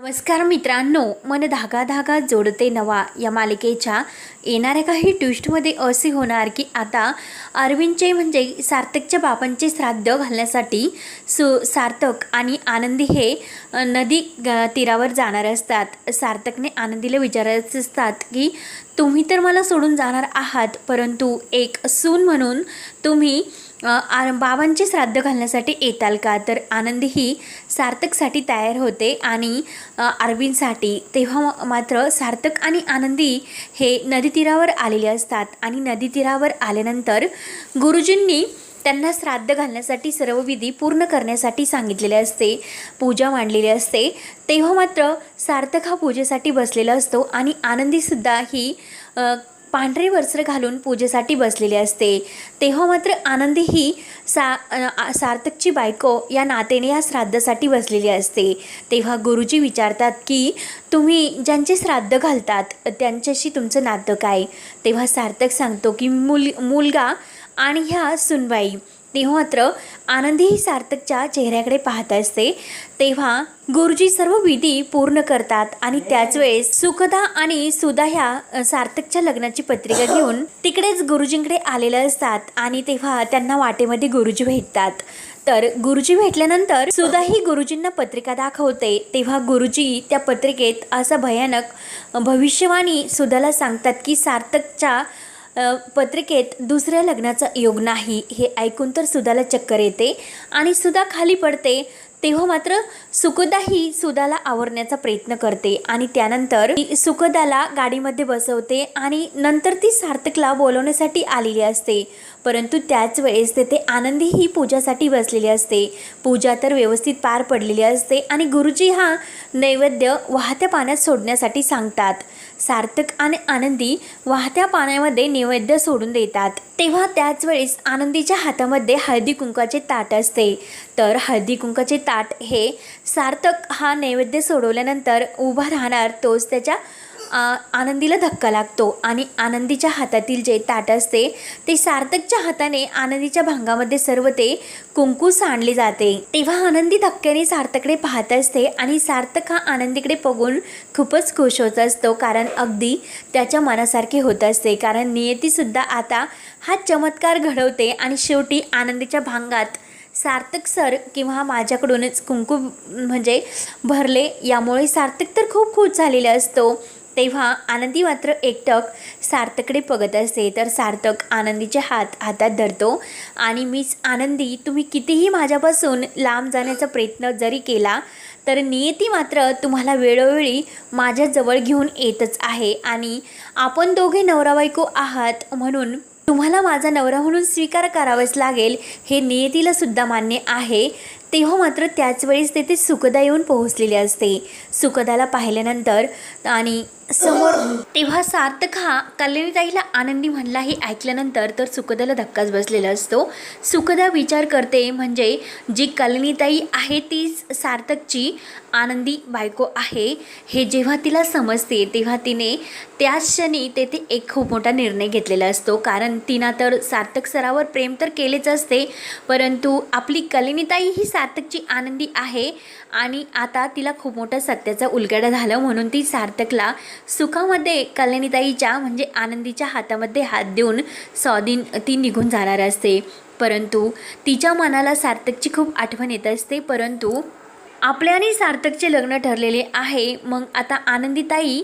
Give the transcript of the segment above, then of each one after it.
नमस्कार मित्रांनो मन धागा धागा जोडते नवा या मालिकेच्या येणाऱ्या काही ट्विस्टमध्ये असे होणार की आता अरविंदचे म्हणजे सार्थकच्या बाबांचे श्राद्ध घालण्यासाठी सु सार्थक आणि आनंदी हे नदी ग- तीरावर जाणार असतात. सार्थकने आनंदीला विचारत असतात की तुम्ही तर मला सोडून जाणार आहात परंतु एक सून म्हणून तुम्ही आर आ- बाबांचे श्राद्ध घालण्यासाठी येताल का? तर आनंदी ही सार्थकसाठी तयार होते आणि अरविंदसाठी. तेव्हा मात्र सार्थक आणि आनंदी हे नदीतीरावर आलेले असतात आणि नदीतीरावर आल्यानंतर गुरुजींनी त्यांना श्राद्ध घालण्यासाठी सर्व विधी पूर्ण करण्यासाठी सांगितलेले असते पूजा मांडलेली असते. तेव्हा मात्र सार्थक हा पूजेसाठी बसलेला असतो आणि आनंदीसुद्धा ही पांढरे वस्त्र घालून पूजेसाठी बसलेली असते. तेव्हा मात्र आनंदी ही सा सार्थकची बायको या नातेने या श्राद्धासाठी बसलेली असते. तेव्हा गुरुजी विचारतात की तुम्ही ज्यांचे श्राद्ध घालतात त्यांच्याशी तुमचं नातं काय? तेव्हा सार्थक सांगतो की मुल मुलगा आणि ह्या सुनबाई मात्र आनंदी ही सार्थकच्या चेहऱ्याकडे पाहत असते. तेव्हा गुरुजी सर्व विधी पूर्ण करतात आणि त्याच वेळेस सुखदा आणि सुधा ह्या सार्थकच्या लग्नाची पत्रिका घेऊन तिकडेच गुरुजींकडे आलेले असतात आणि तेव्हा त्यांना वाटेमध्ये गुरुजी भेटतात. तर गुरुजी भेटल्यानंतर सुधा ही गुरुजींना पत्रिका दाखवते. तेव्हा गुरुजी त्या पत्रिकेत असा भयानक भविष्यवाणी सुधाला सांगतात की सार्थकच्या पत्रिकेत दुसऱ्या लग्नाचा योग नाही हे ऐकून तर सुधाला चक्कर येते आणि सुधा खाली पडते तेव्हा मात्र सुखदा ही सुधाला आवरण्याचा प्रयत्न करते आणि त्यानंतर सुकदाला सुखदाला गाडीमध्ये बसवते आणि नंतर ती सार्थकला बोलवण्यासाठी आलेली असते. परंतु त्याच वेळेस तेथे आनंदी ही पूजासाठी बसलेली असते. पूजा तर व्यवस्थित पार पडलेली असते आणि गुरुजी हा नैवेद्य वाहत्या पाण्यात सोडण्यासाठी सांगतात. सार्थक आणि आनंदी वाहत्या पाण्यामध्ये नैवेद्य सोडून देतात. तेव्हा त्याच वेळेस आनंदीच्या हातामध्ये हळदी कुंकाचे ताट असते. तर हळदी कुंकाचे ताट हे सार्थक हा नैवेद्य सोडवल्यानंतर उभा राहणार तोच त्याच्या आनंदीला धक्का लागतो आणि आनंदीच्या हातातील जे ताट असते ते सार्थकच्या हाताने आनंदीच्या भांगामध्ये सर्व ते कुंकू सांडले जाते. तेव्हा आनंदी धक्क्याने सार्थकडे पाहत असते आणि सार्थक हा आनंदीकडे बघून खूपच खुश होत असतो कारण अगदी त्याच्या मनासारखे होत असते. कारण नियतीसुद्धा आता हा चमत्कार घडवते आणि शेवटी आनंदीच्या भांगात सार्थक सर किंवा माझ्याकडूनच कुंकू म्हणजे भरले यामुळे सार्थक तर खूप खुश झालेला असतो. तेव्हा आनंदी मात्र एकटक सार्थकडे बघत असते. तर सार्थक आनंदीचे हात हातात धरतो. आणि मीच आनंदी तुम्ही कितीही माझ्यापासून लांब जाण्याचा प्रयत्न जरी केला तर नियती मात्र तुम्हाला वेळोवेळी माझ्याजवळ घेऊन येतच आहे. आणि आपण दोघे नवरा बायको आहात म्हणून तुम्हाला माझा नवरा म्हणून स्वीकार करावाच लागेल हे नियतीला सुद्धा मान्य आहे. तेव्हा मात्र त्याच वेळेस तेथे सुखदा येऊन पोहोचलेले असते. सुखदाला पाहिल्यानंतर आणि समोर तेव्हा सार्थक हा कल्याणीताईला आनंदी म्हणला हे ऐकल्यानंतर तर सुखदाला धक्काच बसलेला असतो. सुखदा विचार करते म्हणजे जी कल्याणीताई आहे तीच सार्थकची आनंदी बायको आहे. हे जेव्हा तिला समजते तेव्हा तिने त्याच क्षणी तेथे एक खूप मोठा निर्णय घेतलेला असतो. कारण तिनं तर सार्थक सरावर प्रेम तर केलेच असते परंतु आपली कलिनीताई ही सार्थकची आनंदी आहे. आणि आता तिला खूप मोठा सत्याचा उलगडा झाला म्हणून ती सार्थकला सुखामध्ये कल्याणीताईच्या म्हणजे आनंदीच्या हातामध्ये हात देऊन स्वादीन ती निघून जाणार असते. परंतु तिच्या मनाला सार्थकची खूप आठवण येत असते. परंतु आपल्याने सार्थकचे लग्न ठरलेले आहे. मग आता आनंदीताई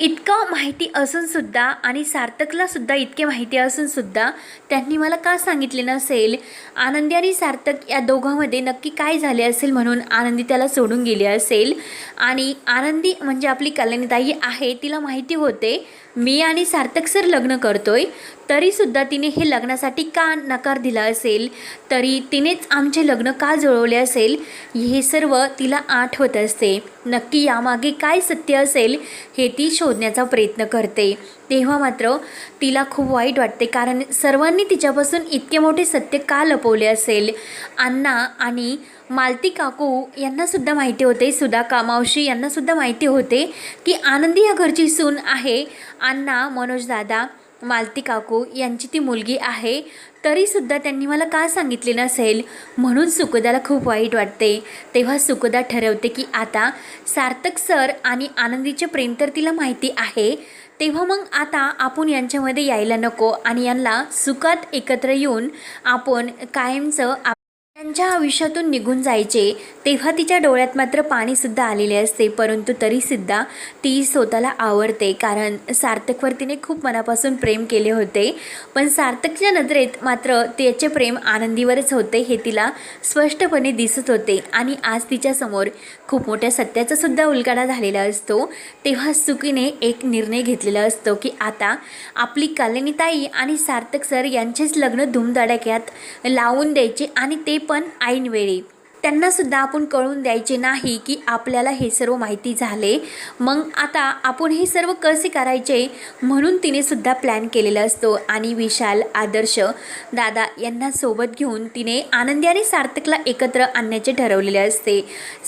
इतकं माहिती असूनसुद्धा आणि सार्थकलासुद्धा इतके माहिती असूनसुद्धा त्यांनी मला का सांगितले नसेल? आनंदी आणि सार्थक या दोघांमध्ये नक्की काय झाले असेल म्हणून आनंदी त्याला सोडून गेली असेल. आणि आनंदी म्हणजे आपली कल्याणीताई आहे तिला माहिती होते. मी आणि सार्थक सर लग्न करतोय तरीसुद्धा तिने हे लग्नासाठी का नकार दिला असेल? तरी तिनेच आमचे लग्न का जुळवले असेल? हे सर्व तिला आठवत असते. नक्की यामागे काय सत्य असेल हे ती शोधण्याचा प्रयत्न करते. तेव्हा मात्र तिला खूप वाईट वाटते. कारण सर्वांनी तिच्यापासून इतके मोठे सत्य का लपवले असेल? अण्णा आणि मालती काकू यांनासुद्धा माहिती होते. सुधा कामावशी यांनासुद्धा माहिती होते की आनंदी या घरची सून आहे. अण्णा मनोज दादा मालती काकू यांची ती मुलगी आहे. तरीसुद्धा त्यांनी मला का सांगितले नसेल? म्हणून सुकदाला खूप वाईट वाटते. तेव्हा सुकदा ठरवते की आता सार्थक सर आणि आनंदीचे प्रेम तर तिला माहिती आहे. तेव्हा मग आता आपण यांच्यामध्ये यायला नको आणि यांना सुखात एकत्र येऊन आपण कायमचं त्यांच्या आयुष्यातून निघून जायचे. तेव्हा तिच्या डोळ्यात मात्र पाणीसुद्धा आलेले असते. परंतु तरीसुद्धा ती स्वतःला आवडते. कारण सार्थकवर तिने खूप मनापासून प्रेम केले होते. पण सार्थकच्या नजरेत मात्र त्याचे प्रेम आनंदीवरच होते हे तिला स्पष्टपणे दिसत होते. आणि आज तिच्यासमोर खूप मोठ्या सत्याचासुद्धा उलगाडा उलगडा झालेला असतो. तेव्हा सुकीने एक निर्णय घेतलेला असतो की आता आपली कालिनीताई आणि सार्थक सर यांचेच लग्न धूमधडाक्यात लावून द्यायचे आणि ते पण ऐनवेळी त्यांनासुद्धा आपण कळून द्यायचे नाही की आपल्याला हे सर्व माहिती झाले. मग आता आपण हे सर्व कसे करायचे म्हणून तिने सुद्धा प्लॅन केलेला असतो. आणि विशाल आदर्श दादा यांना सोबत घेऊन तिने आनंदी आणि सार्थकला एकत्र आणण्याचे ठरवलेले असते.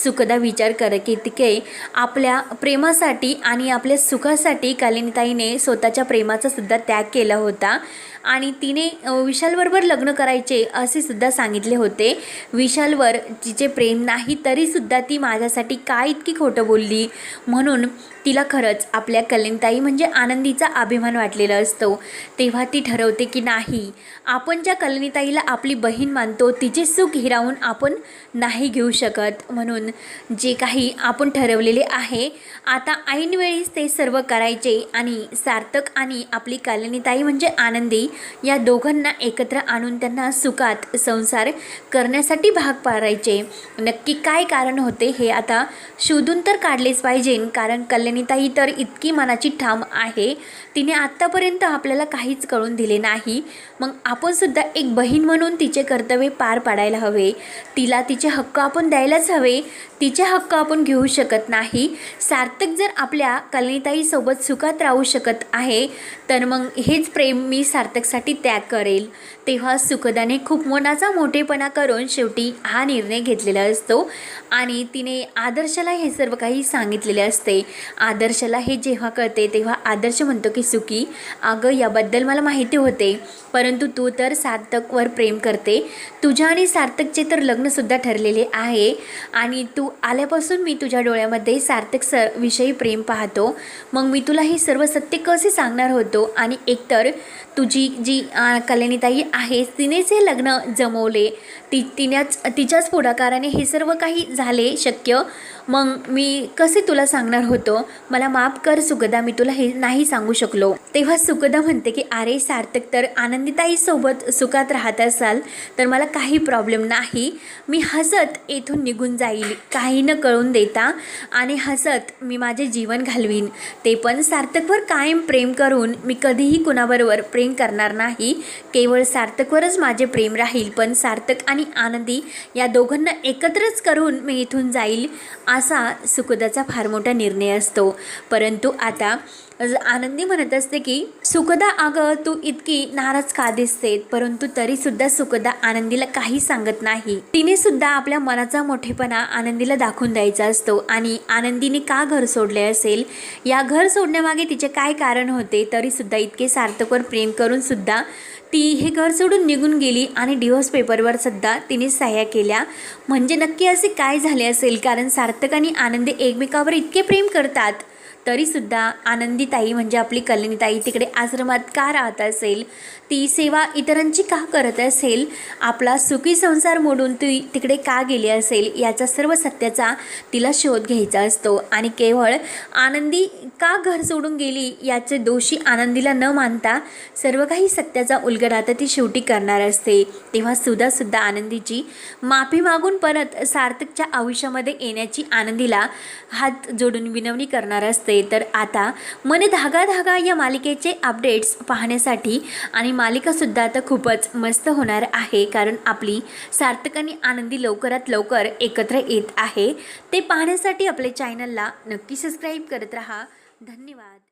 सुखदा विचार कर की तिके आपल्या प्रेमासाठी आणि आपल्या सुखासाठी कालिनीताईने स्वतःच्या प्रेमाचा सुद्धा त्याग केला होता. आणि तिने विशालबरोबर लग्न करायचे असे सुद्धा सांगितले होते. विशालवर तिचे प्रेम नाही तरीसुद्धा ती माझ्यासाठी काय इतकी खोटं बोलली? म्हणून तिला खरंच आपल्या कलिनताई म्हणजे आनंदीचा अभिमान वाटलेला असतो. तेव्हा ती ठरवते की नाही आपण ज्या कलिनीताईला आपली बहीण मानतो तिचे सुख हिरावून आपण नाही घेऊ शकत. म्हणून जे काही आपण ठरवलेले आहे आता ऐनवेळीच ते सर्व करायचे आणि सार्थक आणि आपली कलिनीताई म्हणजे आनंदी या दोघांना एकत्र आणून त्यांना सुखात संसार करण्यासाठी भाग पाडायचे. नक्की काय कारण होते हे आता शोधून तर काढलेच पाहिजे. कारण कल्याणीताई तर इतकी मनाची ठाम आहे. तिने आत्तापर्यंत आपल्याला काहीच कळून दिले नाही. मग आपण सुद्धा एक बहीण म्हणून तिचे कर्तव्य पार पाडायला हवे. तिला तिचे हक्क आपण द्यायलाच हवे. तिचे हक्क आपण घेऊ शकत नाही. सार्थक जर आपल्या कल्याणीताईसोबत सुखात राहू शकत आहे तर मग हेच प्रेम मी सार्थक सार्थकसाठी त्याग करेल. तेव्हा सुखदाने खूप मनाचा मोठेपणा करून शेवटी हा निर्णय घेतलेला असतो. आणि तिने आदर्शला हे सर्व काही सांगितलेले असते. आदर्शला हे जेव्हा कळते तेव्हा आदर्श म्हणतो की सुखी. अगं याबद्दल मला माहिती होते. परंतु तू तर सार्थकवर प्रेम करते. तुझ्या आणि सार्थकचे तर लग्नसुद्धा ठरलेले आहे. आणि तू आल्यापासून मी तुझ्या डोळ्यामध्ये सार्थक स विषयी प्रेम पाहतो. मग मी तुला हे सर्व सत्य कसे सांगणार होतो? आणि एकतर तुझी जी कल्याणीताई आहे तिनेच हे लग्न जमवले. ती तिन्याच तिच्याच पुढाकाराने हे सर्व काही झाले शक्य. मग मी कसे तुला सांगणार होतो? मला माफ कर सुगदा मी तुला हे नाही सांगू शकलो. तेव्हा सुगदा म्हणते की अरे सार्थक तर आनंदीताईसोबत सुखात राहत असाल तर मला काही प्रॉब्लेम नाही. मी हसत येथून निघून जाईल काही न कळून देता. आणि हसत मी माझे जीवन घालवीन. ते पण सार्थकवर कायम प्रेम करून मी कधीही कुणाबरोबर प्रेम करणार नाही. केवळ सार्थकवरच माझे प्रेम राहील पण सार्थक आणि आनंदी या दोघांना एकत्रच करून मी इथून जाईल. असा सुखदाचा फार मोठा निर्णय असतो. परंतु आता आनंदी म्हणत असते की सुखदा अगं तू इतकी नाराज का दिसते परंतु तरीसुद्धा सुखदा आनंदीला काही सांगत नाही. तिने सुद्धा आपल्या मनाचा मोठेपणा आनंदीला दाखवून द्यायचा असतो. आणि आनंदीने का घर सोडले असेल? या घर सोडण्यामागे तिचे काय कारण होते? तरीसुद्धा इतके सार्थकवर प्रेम करून सुद्धा ती हे घर सोडून निघून गेली आणि डिवोर्स पेपरवर सुद्धा तिने सह्या केल्या. म्हणजे नक्की असे काय झाले असेल? कारण सार्थक आणि आनंदी एकमेकावर इतके प्रेम करतात. तरीसुद्धा आनंदीताई म्हणजे आपली कल्याणीताई तिकडे आश्रमात का राहत असेल? ती सेवा इतरांची का करत असेल? आपला सुखी संसार मोडून ती तिकडे का गेली असेल? याचा सर्व सत्याचा तिला शोध घ्यायचा असतो. आणि केवळ आनंदी का घर सोडून गेली याचे दोषी आनंदीला न मानता सर्व काही सत्याचा उलगडा आता ती शेवटी करणार असते. तेव्हा सुद्धा आनंदीची माफी मागून परत सार्थकच्या आयुष्यामध्ये येण्याची आनंदीला हात जोडून विनवणी करणार असते. तर आता मन धागा धागा या मालिकेचे अपडेट्स पाहण्यासाठी आणि मालिकासुद्धा आता खूपच मस्त होणार आहे कारण आपली सार्थक आणि आनंदी लवकरात लवकर एकत्र येत आहे. ते पाहण्यासाठी आपल्या चॅनलला नक्की सबस्क्राईब करत राहा. धन्यवाद.